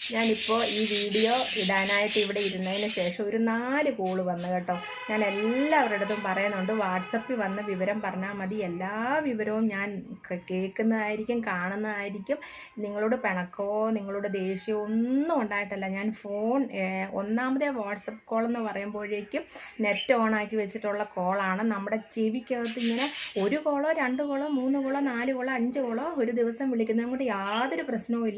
ഞാനിപ്പോൾ ഈ വീഡിയോ ഇടാനായിട്ട് ഇവിടെ ഇരുന്നതിന് ശേഷം ഒരു നാല് കോൾ വന്നു കേട്ടോ. ഞാൻ എല്ലാവരുടെ അടുത്തും പറയുന്നുണ്ട്. വാട്സപ്പിൽ വന്ന വിവരം പറഞ്ഞാൽ മതി. എല്ലാ വിവരവും ഞാൻ കേൾക്കുന്നതായിരിക്കും കാണുന്നതായിരിക്കും. നിങ്ങളോട് പിണക്കോ നിങ്ങളോട് ദേഷ്യമോ ഒന്നും ഉണ്ടായിട്ടല്ല. ഞാൻ ഫോൺ ഒന്നാമതേ വാട്സപ്പ് കോൾ എന്ന് പറയുമ്പോഴേക്കും നെറ്റ് ഓൺ ആക്കി വെച്ചിട്ടുള്ള കോളാണ് നമ്മുടെ ചെവിക്കകത്ത് ഇങ്ങനെ ഒരു കോളോ രണ്ട് കോളോ മൂന്ന് കോളോ നാല് കോളോ അഞ്ച് കോളോ ഒരു ദിവസം വിളിക്കുന്നതും കൊണ്ട് യാതൊരു പ്രശ്നവും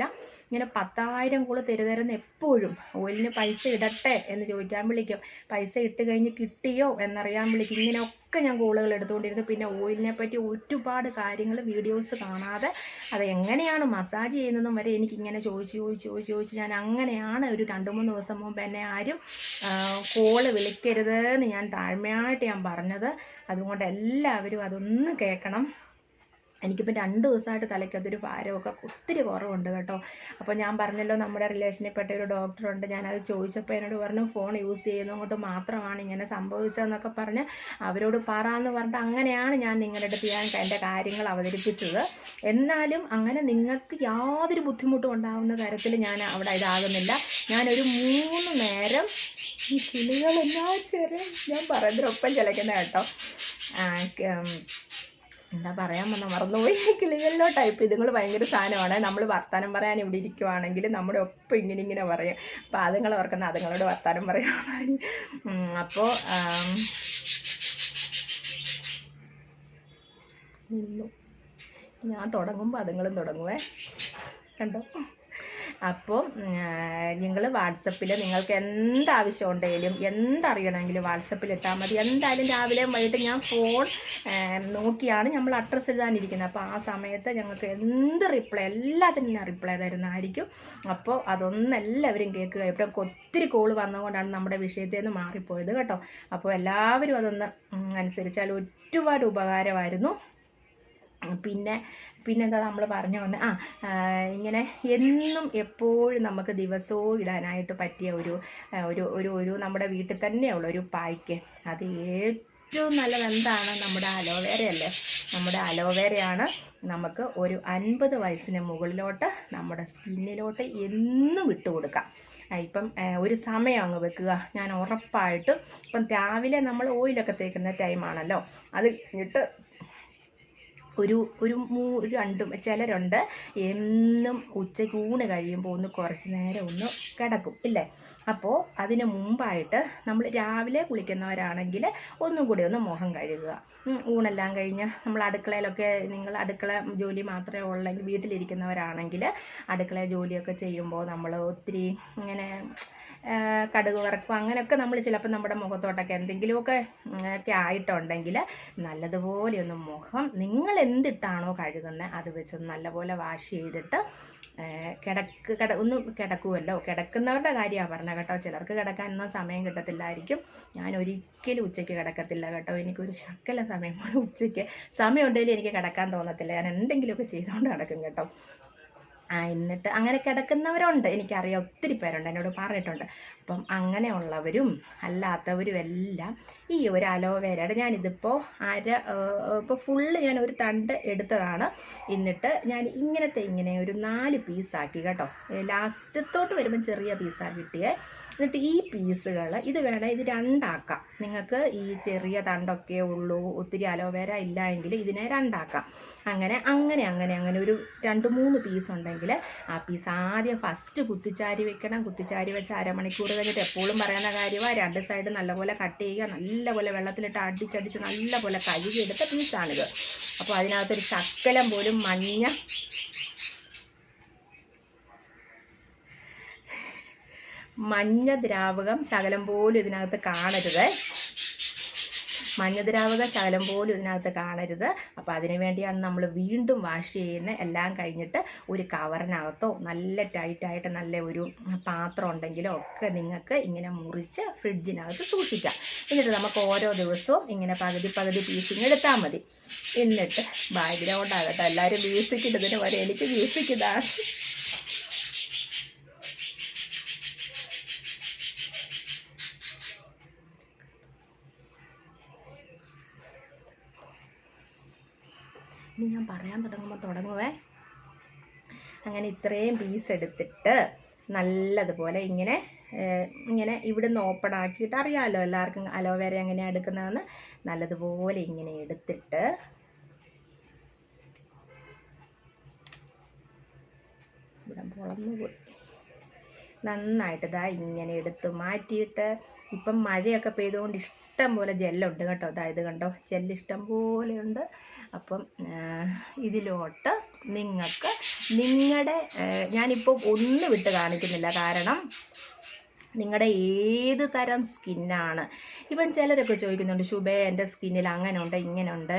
ഇങ്ങനെ പത്തായിരം കൂടെ തരുതരുന്ന എപ്പോഴും ഓയിലിന് പൈസ ഇടട്ടെ എന്ന് ചോദിക്കാൻ വിളിക്കും. പൈസ ഇട്ട് കഴിഞ്ഞ് കിട്ടിയോ എന്നറിയാൻ വിളിക്കും. ഇങ്ങനെയൊക്കെ ഞാൻ കോളുകൾ എടുത്തുകൊണ്ടിരുന്നു. പിന്നെ ഓയിലിനെ പറ്റി ഒരുപാട് കാര്യങ്ങൾ വീഡിയോസ് കാണാതെ അത് എങ്ങനെയാണ് മസാജ് ചെയ്യുന്നതും വരെ എനിക്കിങ്ങനെ ചോദിച്ച് ചോദിച്ച് ചോദിച്ച് ചോദിച്ച് ഞാൻ അങ്ങനെയാണ് ഒരു രണ്ട് മൂന്ന് ദിവസം മുമ്പ് എന്നെ ആരും കോൾ വിളിക്കരുത് എന്ന് ഞാൻ താഴ്മയായിട്ട് ഞാൻ പറഞ്ഞത്. അതുകൊണ്ട് എല്ലാവരും അതൊന്ന് കേൾക്കണം. എനിക്കിപ്പോൾ രണ്ട് ദിവസമായിട്ട് തലയ്ക്കകത്തൊരു ഭാരമൊക്കെ ഒത്തിരി കുറവുണ്ട് കേട്ടോ. അപ്പോൾ ഞാൻ പറഞ്ഞല്ലോ നമ്മുടെ റിലേഷനിൽ പെട്ട ഒരു ഡോക്ടറുണ്ട് ഞാനത് ചോദിച്ചപ്പോൾ എന്നോട് പറഞ്ഞു ഫോൺ യൂസ് ചെയ്യുന്നത് കൊണ്ട് മാത്രമാണ് ഇങ്ങനെ സംഭവിച്ചതെന്നൊക്കെ പറഞ്ഞ് അവരോട് പറ എന്ന് പറഞ്ഞിട്ട് അങ്ങനെയാണ് ഞാൻ നിങ്ങളുടെ അടുത്ത് ഞാൻ എന്റെ കാര്യങ്ങൾ അവതരിപ്പിച്ചത്. എന്നാലും അങ്ങനെ നിങ്ങൾക്ക് യാതൊരു ബുദ്ധിമുട്ടും ഉണ്ടാകുന്ന തരത്തിൽ ഞാൻ അവിടെ ഇതാകുന്നില്ല. ഞാനൊരു മൂന്ന് നേരം ഈ കിളികളെല്ലാം ചെറിയ ഞാൻ പറയുന്നതിനൊപ്പം ചിലക്കുന്ന കേട്ടോ. എന്താ പറയാൻ വന്ന മറന്നുപോയി. കിളികളിലോ ടൈപ്പ് ഇതുങ്ങൾ ഭയങ്കര സാധനമാണ്. നമ്മൾ വർത്താനം പറയാൻ ഇവിടെ ഇരിക്കുവാണെങ്കിൽ നമ്മുടെ ഒപ്പം ഇങ്ങനെ ഇങ്ങനെ പറയും. അപ്പോൾ അതുങ്ങൾ ഓർക്കുന്ന അതുങ്ങളോട് വർത്താനം പറയാൻ അപ്പോൾ ഞാൻ തുടങ്ങുമ്പോൾ അതുങ്ങളും തുടങ്ങുവേ. കണ്ടോ? അപ്പോൾ നിങ്ങൾ വാട്സപ്പിൽ നിങ്ങൾക്ക് എന്താവശ്യം ഉണ്ടെങ്കിലും എന്തറിയണമെങ്കിലും വാട്സപ്പിൽ ഇട്ടാൽ മതി. എന്തായാലും രാവിലെയും വൈകിട്ട് ഞാൻ ഫോൺ നോക്കിയാണ് നമ്മൾ അഡ്രസ്സ് എഴുതാനിരിക്കുന്നത്. അപ്പോൾ ആ സമയത്ത് ഞങ്ങൾക്ക് എന്ത് റിപ്ലൈ എല്ലാത്തിനും ഞാൻ റിപ്ലൈ തരുന്നതായിരിക്കും. അപ്പോൾ അതൊന്നും എല്ലാവരും കേൾക്കുക. ഇപ്പം ഒത്തിരി കോൾ വന്നതുകൊണ്ടാണ് നമ്മുടെ വിഷയത്തിൽ നിന്ന് മാറിപ്പോയത് കേട്ടോ. അപ്പോൾ എല്ലാവരും അതൊന്ന് അനുസരിച്ചാൽ ഒരുപാട് ഉപകാരമായിരുന്നു. പിന്നെ പിന്നെന്താ നമ്മൾ പറഞ്ഞു വന്ന്? ആ ഇങ്ങനെ എന്നും എപ്പോഴും നമുക്ക് ദിവസവും ഇടാനായിട്ട് പറ്റിയ ഒരു ഒരു ഒരു ഒരു നമ്മുടെ വീട്ടിൽ തന്നെയുള്ള ഒരു പായ്ക്ക്. അത് ഏറ്റവും നല്ലത് എന്താണ്? നമ്മുടെ അലോവേരയല്ലേ? നമ്മുടെ അലോവേരയാണ് നമുക്ക് ഒരു അൻപത് വയസ്സിന് മുകളിലോട്ട് നമ്മുടെ സ്കിന്നിലോട്ട് എന്നും ഇട്ട് കൊടുക്കാം. ഇപ്പം ഒരു സമയം അങ്ങ് വെക്കുക. ഞാൻ ഉറപ്പായിട്ടും ഇപ്പം രാവിലെ നമ്മൾ ഓയിലൊക്കെ തേക്കുന്ന ടൈമാണല്ലോ. അത് ഇട്ട് ഒരു ഒരു മൂ രണ്ടും ചിലരുണ്ട്. എന്നും ഉച്ചയ്ക്ക് ഊണ് കഴിയുമ്പോൾ ഒന്ന് കുറച്ച് നേരം ഒന്ന് കിടക്കും ഇല്ലേ? അപ്പോൾ അതിന് മുമ്പായിട്ട് നമ്മൾ രാവിലെ കുളിക്കുന്നവരാണെങ്കിൽ ഒന്നും കൂടി ഒന്ന് മുഖം കഴുകുക. ഊണെല്ലാം കഴിഞ്ഞ് നമ്മൾ അടുക്കളയിലൊക്കെ നിങ്ങൾ അടുക്കള ജോലി മാത്രമേ ഉള്ളെങ്കിൽ വീട്ടിലിരിക്കുന്നവരാണെങ്കിൽ അടുക്കള ജോലിയൊക്കെ ചെയ്യുമ്പോൾ നമ്മൾ ഒത്തിരി ഇങ്ങനെ കടുക് വറക്കും. അങ്ങനെയൊക്കെ നമ്മൾ ചിലപ്പോൾ നമ്മുടെ മുഖത്തോട്ടൊക്കെ എന്തെങ്കിലുമൊക്കെ ഒക്കെ ആയിട്ടുണ്ടെങ്കിൽ നല്ലതുപോലെ ഒന്ന് മുഖം നിങ്ങൾ എന്തിട്ടാണോ കഴുകുന്നത് അത് വെച്ച് നല്ലപോലെ വാഷ് ചെയ്തിട്ട് കിടക്ക് കിട ഒന്ന് കിടക്കുമല്ലോ കിടക്കുന്നവരുടെ കാര്യമാണ് പറഞ്ഞത് കേട്ടോ. ചിലർക്ക് കിടക്കാനൊന്നും സമയം കിട്ടത്തില്ലായിരിക്കും. ഞാൻ ഒരിക്കലും ഉച്ചയ്ക്ക് കിടക്കത്തില്ല കേട്ടോ. എനിക്കൊരു ശക്കല സമയം പോലും ഉച്ചയ്ക്ക്. സമയം ഉണ്ടെങ്കിൽ എനിക്ക് കിടക്കാൻ തോന്നത്തില്ല. ഞാൻ എന്തെങ്കിലുമൊക്കെ ചെയ്തുകൊണ്ട് കിടക്കും കേട്ടോ. എന്നിട്ട് അങ്ങനെ കിടക്കുന്നവരുണ്ട്. എനിക്കറിയാം ഒത്തിരി പേരുണ്ട് എന്നോട് പറഞ്ഞിട്ടുണ്ട്. അപ്പം അങ്ങനെയുള്ളവരും അല്ലാത്തവരും എല്ലാം ഈ ഒരു അലോവേരയുടെ ഞാനിതിപ്പോൾ അര ഇപ്പോൾ ഫുള്ള് ഞാൻ ഒരു തണ്ട് എടുത്തതാണ്. എന്നിട്ട് ഞാൻ ഇങ്ങനത്തെ ഇങ്ങനെ ഒരു നാല് പീസാക്കി കേട്ടോ. ലാസ്റ്റത്തോട്ട് വരുമ്പോൾ ചെറിയ പീസാണ് കിട്ടിയേ. എന്നിട്ട് ഈ പീസുകൾ ഇത് വേണം ഇത് രണ്ടാക്കാം. നിങ്ങൾക്ക് ഈ ചെറിയ തണ്ടൊക്കെ ഉള്ളൂ ഒത്തിരി അലോവേര ഇല്ല എങ്കിൽ ഇതിനെ രണ്ടാക്കാം. അങ്ങനെ അങ്ങനെ അങ്ങനെ അങ്ങനെ ഒരു രണ്ട് മൂന്ന് പീസ് ഉണ്ടെങ്കിൽ ആ പീസ് ആദ്യം ഫസ്റ്റ് കുത്തിച്ചാരി വെക്കണം. കുത്തിച്ചാരി വെച്ച് അരമണിക്കൂർ കഴിഞ്ഞിട്ട് എപ്പോഴും പറയുന്ന കാര്യമാണ് രണ്ട് സൈഡ് നല്ലപോലെ കട്ട് ചെയ്യുക നല്ലപോലെ വെള്ളത്തിലിട്ട് അടിച്ചടിച്ച് നല്ലപോലെ കഴുകിയെടുത്ത പീസാണിത്. അപ്പോൾ അതിനകത്തൊരു ശക്കലം പോലും മഞ്ഞ മഞ്ഞ ദ്രാവകം ശകലം പോലും ഇതിനകത്ത് കാണരുത്. മഞ്ഞ ദ്രാവക ശകലം പോലും ഇതിനകത്ത് കാണരുത്. അപ്പോൾ അതിന് വേണ്ടിയാണ് നമ്മൾ വീണ്ടും വാഷ് ചെയ്യുന്നത് എല്ലാം കഴിഞ്ഞിട്ട് ഒരു കവറിനകത്തോ നല്ല ടൈറ്റായിട്ട് നല്ല ഒരു പാത്രം ഉണ്ടെങ്കിലോ ഒക്കെ നിങ്ങൾക്ക് ഇങ്ങനെ മുറിച്ച് ഫ്രിഡ്ജിനകത്ത് സൂക്ഷിക്കാം. എന്നിട്ട് നമുക്ക് ഓരോ ദിവസവും ഇങ്ങനെ പകുതി പകുതി പീസിങ് എടുത്താൽ മതി. എന്നിട്ട് ബാക്ക്ഗ്രൗണ്ട് ആകട്ടെ എല്ലാവരും മ്യൂസിക് വരെ എനിക്ക് മ്യൂസിക് ഇനി ഞാൻ പറയാൻ തുടങ്ങുമ്പോൾ തുടങ്ങുവേ. അങ്ങനെ ഇത്രയും പീസ് എടുത്തിട്ട് നല്ലതുപോലെ ഇങ്ങനെ ഇങ്ങനെ ഇവിടുന്ന് ഓപ്പൺ ആക്കിയിട്ട് അറിയാമല്ലോ എല്ലാവർക്കും അലോവേര എങ്ങനെയാണ് എടുക്കുന്നതെന്ന്. നല്ലതുപോലെ ഇങ്ങനെ എടുത്തിട്ട് ഇവിടെ പൊളന്നു പോയി. നന്നായിട്ട് ഇതാ ഇങ്ങനെ എടുത്ത് മാറ്റിയിട്ട് ഇപ്പം മഴയൊക്കെ പെയ്തുകൊണ്ട് ഇഷ്ടം പോലെ ജെല്ലുണ്ട് കേട്ടോ. അതായത് കണ്ടോ ജെല്ല് ഇഷ്ടം പോലെ ഉണ്ട്. അപ്പം ഇതിലോട്ട് നിങ്ങൾക്ക് നിങ്ങളുടെ ഞാനിപ്പോൾ ഒന്ന് വിട്ട് കാണിക്കുന്നില്ല. കാരണം നിങ്ങളുടെ ഏത് തരം സ്കിന്നാണ് ഇപ്പം ചിലരൊക്കെ ചോദിക്കുന്നുണ്ട് ശുഭേ എന്റെ സ്കിന്നിൽ അങ്ങനെ ഉണ്ട് ഇങ്ങനെ ഉണ്ട്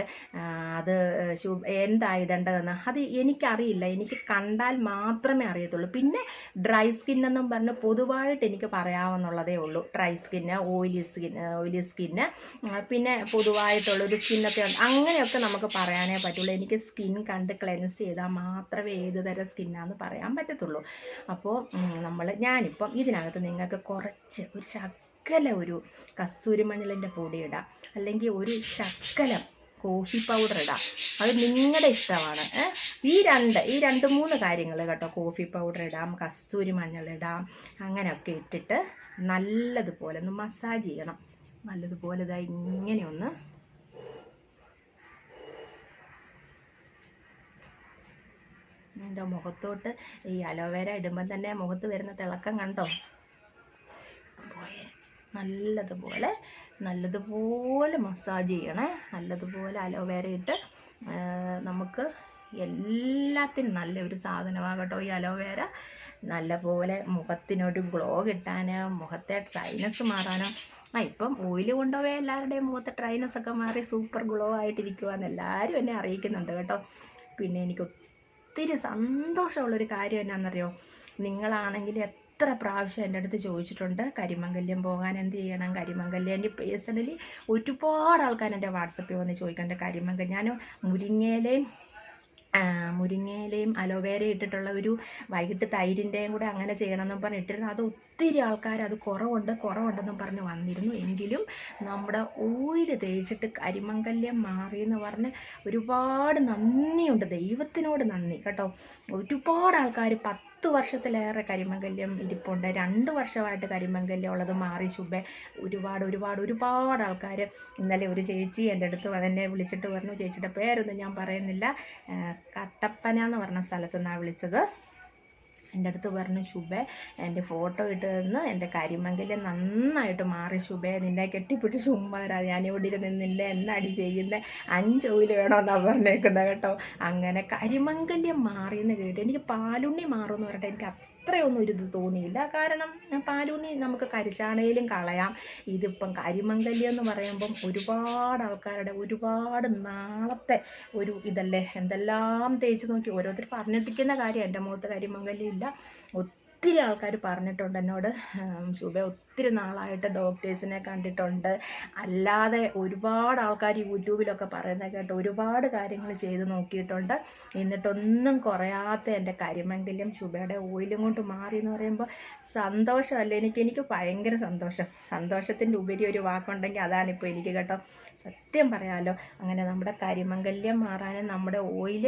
അത് ശുഭ എന്താ ഇടേണ്ടതെന്ന്? അത് എനിക്കറിയില്ല. എനിക്ക് കണ്ടാൽ മാത്രമേ അറിയത്തുള്ളൂ. പിന്നെ ഡ്രൈ സ്കിൻ എന്നും പറഞ്ഞ് പൊതുവായിട്ട് എനിക്ക് പറയാമെന്നുള്ളതേ ഉള്ളൂ. Dry skin oily skin oily skin പിന്നെ പൊതുവായിട്ടുള്ളൊരു സ്കിന്നൊക്കെ ഉണ്ട്. അങ്ങനെയൊക്കെ നമുക്ക് പറയാനേ പറ്റുള്ളൂ. എനിക്ക് സ്കിൻ കണ്ട് ക്ലെൻസ് ചെയ്താൽ മാത്രമേ ഏത് തരം സ്കിന്നാന്ന് പറയാൻ പറ്റത്തുള്ളൂ. അപ്പോൾ നമ്മൾ ഞാനിപ്പം ഇതിനകത്ത് നിങ്ങൾക്ക് കുറച്ച് ഒരു ശക്കല ഒരു കസ്തൂരി മഞ്ഞളിന്റെ പൊടി ഇടാം അല്ലെങ്കിൽ ഒരു ശക്കലം കോഫി പൗഡർ ഇടാം. അത് നിങ്ങളുടെ ഇഷ്ടമാണ്. ഈ രണ്ട് ഈ രണ്ട് മൂന്ന് കാര്യങ്ങൾ കേട്ടോ. കോഫി പൗഡർ ഇടാം കസ്തൂരി മഞ്ഞൾ ഇടാം അങ്ങനെയൊക്കെ ഇട്ടിട്ട് നല്ലതുപോലെ ഒന്ന് മസാജ് ചെയ്യണം. നല്ലതുപോലെ ഇതാ ഇങ്ങനെ ഒന്ന് എന്റെ മുഖത്തോട്ട് ഈ അലോവേര ഇടുമ്പം തന്നെ മുഖത്ത് വരുന്ന തിളക്കം കണ്ടോ. നല്ലതുപോലെ നല്ലതുപോലെ മസാജ് ചെയ്യണേ. നല്ലതുപോലെ അലോവേര ഇട്ട് നമുക്ക് എല്ലാത്തിനും നല്ല ഒരു സാധനമാണ് കേട്ടോ ഈ അലോവേര നല്ലപോലെ മുഖത്തിനൊരു ഗ്ലോ കിട്ടാൻ മുഖത്തെ ഡ്രൈനസ് മാറാനും. ആ ഇപ്പം ഓയിൽ കൊണ്ടുപോയ എല്ലാവരുടെയും മുഖത്തെ ഡ്രൈനസ് ഒക്കെ മാറി സൂപ്പർ ഗ്ലോ ആയിട്ടിരിക്കുവാന്ന് എല്ലാവരും എന്നെ അറിയിക്കുന്നുണ്ട് കേട്ടോ. പിന്നെ എനിക്ക് ഒത്തിരി സന്തോഷമുള്ളൊരു കാര്യം എന്നാണെന്നറിയോ നിങ്ങളാണെങ്കിൽ എത്ര പ്രാവശ്യം എന്റെ അടുത്ത് ചോദിച്ചിട്ടുണ്ട് കരിമംഗല്യം പോകാൻ എന്ത് ചെയ്യണം കരിമംഗല്യം എന്റെ പേഴ്സണലി ഒരുപാട് ആൾക്കാർ എന്റെ വാട്സപ്പിൽ വന്ന് ചോദിക്കേണ്ട കരിമംഗല്യം ഞാൻ മുരിങ്ങയിലയും മുരിങ്ങയിലയും അലോവേര ഇട്ടിട്ടുള്ള ഒരു വൈകിട്ട് തൈരിന്റെയും കൂടെ അങ്ങനെ ചെയ്യണമെന്നും പറഞ്ഞ് ഇട്ടിരുന്നു. അത് ഒത്തിരി ആൾക്കാർ അത് കുറവുണ്ട് കുറവുണ്ടെന്നും പറഞ്ഞ് വന്നിരുന്നു. എങ്കിലും നമ്മുടെ ഓയിൽ തേച്ചിട്ട് കരിമംഗല്യം മാറി എന്ന് പറഞ്ഞ് ഒരുപാട് നന്ദിയുണ്ട് ദൈവത്തിനോട് നന്ദി. കേട്ടോ ഒരുപാട് ആൾക്കാർ പത്ത് വർഷത്തിലേറെ കരിമംഗല്യം ഇരിപ്പുണ്ട്. രണ്ട് വർഷമായിട്ട് കരിമംഗല്യം ഉള്ളത് മാറി ശുഭ. ഒരുപാട് ഒരുപാട് ഒരുപാട് ആൾക്കാർ ഇന്നലെ ഒരു ചേച്ചി എന്റെ അടുത്ത് എന്നെ വിളിച്ചിട്ട് പറഞ്ഞു. ചേച്ചിയുടെ പേരൊന്നും ഞാൻ പറയുന്നില്ല. കട്ടപ്പന എന്ന് പറഞ്ഞ സ്ഥലത്തു നിന്നാണ് വിളിച്ചത്. എന്റെ അടുത്ത് പറഞ്ഞു ശുഭേ എന്റെ ഫോട്ടോ ഇട്ട് തന്ന് എന്റെ കരിമംഗല്യം നന്നായിട്ട് മാറി ശുഭേ നിന്നെ കെട്ടിപ്പിട്ട് ചുമ്മാരാ ഞാനിവിടെ നിന്നില്ല എന്നടി ചെയ്യുന്ന? അഞ്ച് ഓയിൽ വേണമെന്നാണ് പറഞ്ഞേക്കുന്നത് കേട്ടോ. അങ്ങനെ കരിമംഗല്യം മാറിയെന്ന് കേട്ടു. എനിക്ക് പാലുണ്ണി മാറുമെന്ന് പറഞ്ഞിട്ട് എനിക്ക് അത്രയൊന്നും ഒരിത് തോന്നിയില്ല. കാരണം പാലൂണി നമുക്ക് കരിച്ചാണയിലും കളയാം. ഇതിപ്പം കരിമംഗല്യം എന്ന് പറയുമ്പം ഒരുപാട് ആൾക്കാരുടെ ഒരുപാട് നാളത്തെ ഒരു ഇതല്ലേ? എന്തെല്ലാം തേച്ച് നോക്കി ഓരോരുത്തർ പറഞ്ഞെത്തിക്കുന്ന കാര്യം. എന്റെ മുഖത്ത് കരിമംഗല്യം ഇല്ല. ഒത്തിരി ആൾക്കാർ പറഞ്ഞിട്ടുണ്ട് എന്നോട്. ശുഭ ഒത്തിരി നാളായിട്ട് ഡോക്ടേഴ്സിനെ കണ്ടിട്ടുണ്ട്. അല്ലാതെ ഒരുപാട് ആൾക്കാർ യൂട്യൂബിലൊക്കെ പറയുന്നത് കേട്ട് ഒരുപാട് കാര്യങ്ങൾ ചെയ്ത് നോക്കിയിട്ടുണ്ട്. എന്നിട്ടൊന്നും കുറയാത്ത എന്റെ കരിമണ്ടിലും ശുഭയുടെ ഓയിലും കൊണ്ട് മാറി എന്ന് പറയുമ്പോൾ സന്തോഷമല്ല? എനിക്ക് എനിക്ക് ഭയങ്കര സന്തോഷം. സന്തോഷത്തിന്റെ ഉപരി ഒരു വാക്കുണ്ടെങ്കിൽ അതാണിപ്പോൾ എനിക്ക് കേട്ടോ. സത്യം പറയാമല്ലോ അങ്ങനെ നമ്മുടെ കരിമംഗല്യം മാറാനും നമ്മുടെ ഓയിൽ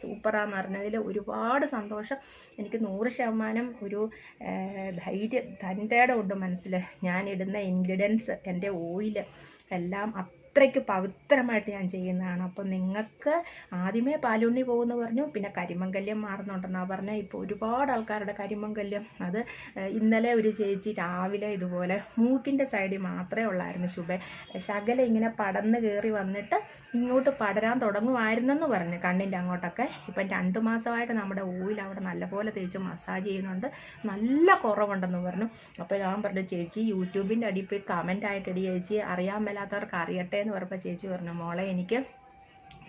സൂപ്പറാന്ന് പറഞ്ഞതിൽ ഒരുപാട് സന്തോഷം. എനിക്ക് നൂറ് ശതമാനം ഒരു ധൈര്യം തന്റെയുടെ ഉണ്ട് മനസ്സിൽ ഞാനിടുന്ന ഇൻഗ്രീഡിയൻസ് എന്റെ ഓയിൽ എല്ലാം അത്രയ്ക്ക് പവിത്രമായിട്ട് ഞാൻ ചെയ്യുന്നതാണ്. അപ്പം നിങ്ങൾക്ക് ആദ്യമേ പാലുണ്ണി പോകുമെന്ന് പറഞ്ഞു പിന്നെ കരിമംഗല്യം മാറുന്നുണ്ടെന്നാണ് പറഞ്ഞത്. ഇപ്പോൾ ഒരുപാട് ആൾക്കാരുടെ കരിമംഗല്യം. അത് ഇന്നലെ ഒരു ചേച്ചി രാവിലെ ഇതുപോലെ മൂക്കിന്റെ സൈഡിൽ മാത്രമേ ഉള്ളായിരുന്നു ശുഭ. ശകല ഇങ്ങനെ പടന്ന് കയറി വന്നിട്ട് ഇങ്ങോട്ട് പടരാൻ തുടങ്ങുമായിരുന്നെന്ന് പറഞ്ഞു കണ്ണിന്റെ അങ്ങോട്ടൊക്കെ. ഇപ്പം രണ്ട് മാസമായിട്ട് നമ്മുടെ ഓയിൽ അവിടെ നല്ലപോലെ തേച്ച് മസാജ് ചെയ്യുന്നുണ്ട്. നല്ല കുറവുണ്ടെന്ന് പറഞ്ഞു. അപ്പോൾ ഞാൻ പറഞ്ഞു ചേച്ചി യൂട്യൂബിന്റെ അടിയിൽ പോയി കമന്റ് ആയിട്ടിടി ചേച്ചി അറിയാൻ മേലാത്തവർക്ക് അറിയട്ടെ എന്ന് പറഞ്ഞപ്പോൾ ചേച്ചി പറഞ്ഞു മോളെ എനിക്ക്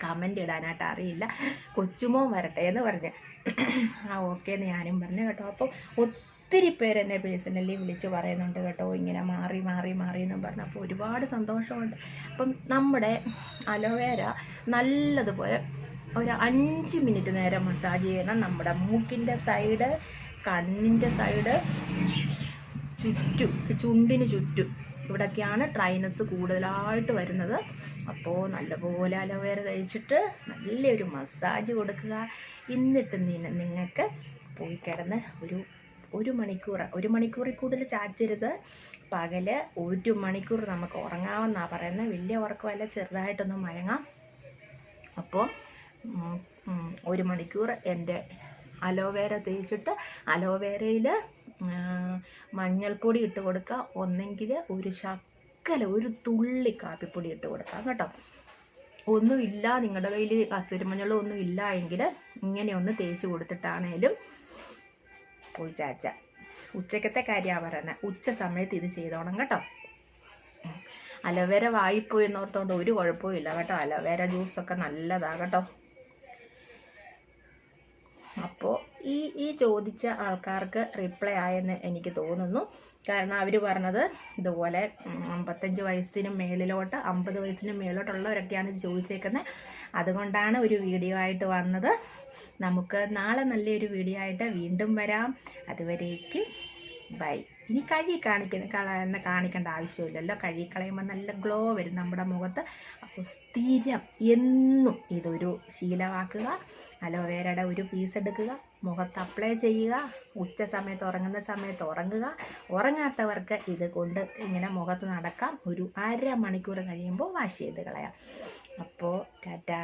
കമന്റ് ഇടാനായിട്ട് അറിയില്ല. കൊച്ചുമോൻ വരട്ടെ എന്ന് പറഞ്ഞു. ആ ഓക്കെ എന്ന് ഞാനും പറഞ്ഞു കേട്ടോ. അപ്പോൾ ഒത്തിരി പേര് എന്നെ പേഴ്സണലി വിളിച്ച് പറയുന്നുണ്ട് കേട്ടോ. ഇങ്ങനെ മാറി മാറി മാറി എന്നും പറഞ്ഞു. അപ്പോൾ ഒരുപാട് സന്തോഷമുണ്ട്. അപ്പം നമ്മുടെ അലോവേര നല്ലതുപോലെ ഒരു അഞ്ച് മിനിറ്റ് നേരം മസാജ് ചെയ്യണം. നമ്മുടെ മൂക്കിന്റെ സൈഡ് കണ്ണിന്റെ സൈഡ് ചുറ്റും ചുണ്ടിന് ചുറ്റും. ഇവിടൊക്കെയാണ് ഡ്രൈനസ് കൂടുതലായിട്ട് വരുന്നത്. അപ്പോൾ നല്ലപോലെ അലോവേര തേച്ചിട്ട് നല്ലൊരു മസാജ് കൊടുക്കുക. എന്നിട്ട് നിന നിങ്ങൾക്ക് പോയി കിടന്ന് ഒരു ഒരു മണിക്കൂർ ഒരു മണിക്കൂറിൽ കൂടുതൽ ചാച്ചരുത് പകൽ ഒരു മണിക്കൂർ നമുക്ക് ഉറങ്ങാമെന്നാണ് പറയുന്നത്. വലിയ ഉറക്കമല്ല ചെറുതായിട്ടൊന്ന് മയങ്ങാം. അപ്പോൾ ഒരു മണിക്കൂർ എന്റെ അലോവേര തേച്ചിട്ട് അലോവേരയിൽ മഞ്ഞൾപ്പൊടി ഇട്ട് കൊടുക്കുക. ഒന്നെങ്കിൽ ഒരു ശക്കല ഒരു തുള്ളി കാപ്പിപ്പൊടി ഇട്ട് കൊടുക്കാം കേട്ടോ. ഒന്നുമില്ല നിങ്ങളുടെ കയ്യിൽ കസ്തൂരിമഞ്ഞളും ഒന്നും ഇല്ല എങ്കിൽ ഇങ്ങനെ ഒന്ന് തേച്ച് കൊടുത്തിട്ടാണേലും പോയി ചാച്ച. ഉച്ചക്കത്തെ കാര്യമാണ് പറയുന്നത് ഉച്ച സമയത്ത് ഇത് ചെയ്തോണം കേട്ടോ. അലവേര വായിപ്പോയി എന്നോർത്തോണ്ട് ഒരു കുഴപ്പവും ഇല്ല കേട്ടോ. അലവേര ജ്യൂസൊക്കെ നല്ലതാണ് കേട്ടോ. അപ്പോൾ ഈ ഈ ചോദിച്ച ആൾക്കാർക്ക് റിപ്ലൈ ആയെന്ന് എനിക്ക് തോന്നുന്നു. കാരണം അവർ പറഞ്ഞത് ഇതുപോലെ അമ്പത്തഞ്ച് വയസ്സിന് മേളിലോട്ട് അമ്പത് വയസ്സിന് മേളിലോട്ടുള്ളവരൊക്കെയാണ് ഇത് ചോദിച്ചേക്കുന്നത് അതുകൊണ്ടാണ് ഒരു വീഡിയോ ആയിട്ട് വന്നത്. നമുക്ക് നാളെ നല്ലൊരു വീഡിയോ ആയിട്ട് വീണ്ടും വരാം. അതുവരേക്ക് ബൈ. ഇനി കഴുകി കാണിക്കുന്ന കള കാണിക്കേണ്ട ആവശ്യമില്ലല്ലോ. കഴുകി കളയുമ്പോൾ നല്ല ഗ്ലോ വരും നമ്മുടെ മുഖത്ത്. അപ്പോൾ സ്ഥിരം എന്നും ഇതൊരു ശീലമാക്കുക. അലോവേരയുടെ ഒരു പീസ് എടുക്കുക. മുഖത്ത് അപ്ലൈ ചെയ്യുക ഉച്ച സമയത്ത് ഉറങ്ങുന്ന സമയത്ത് ഉറങ്ങുക. ഉറങ്ങാത്തവർക്ക് ഇത് കൊണ്ട് ഇങ്ങനെ മുഖത്ത് നടക്കാം. ഒരു അര മണിക്കൂർ കഴിയുമ്പോൾ വാഷ് ചെയ്ത് കളയാം. അപ്പോൾ ടാറ്റാ.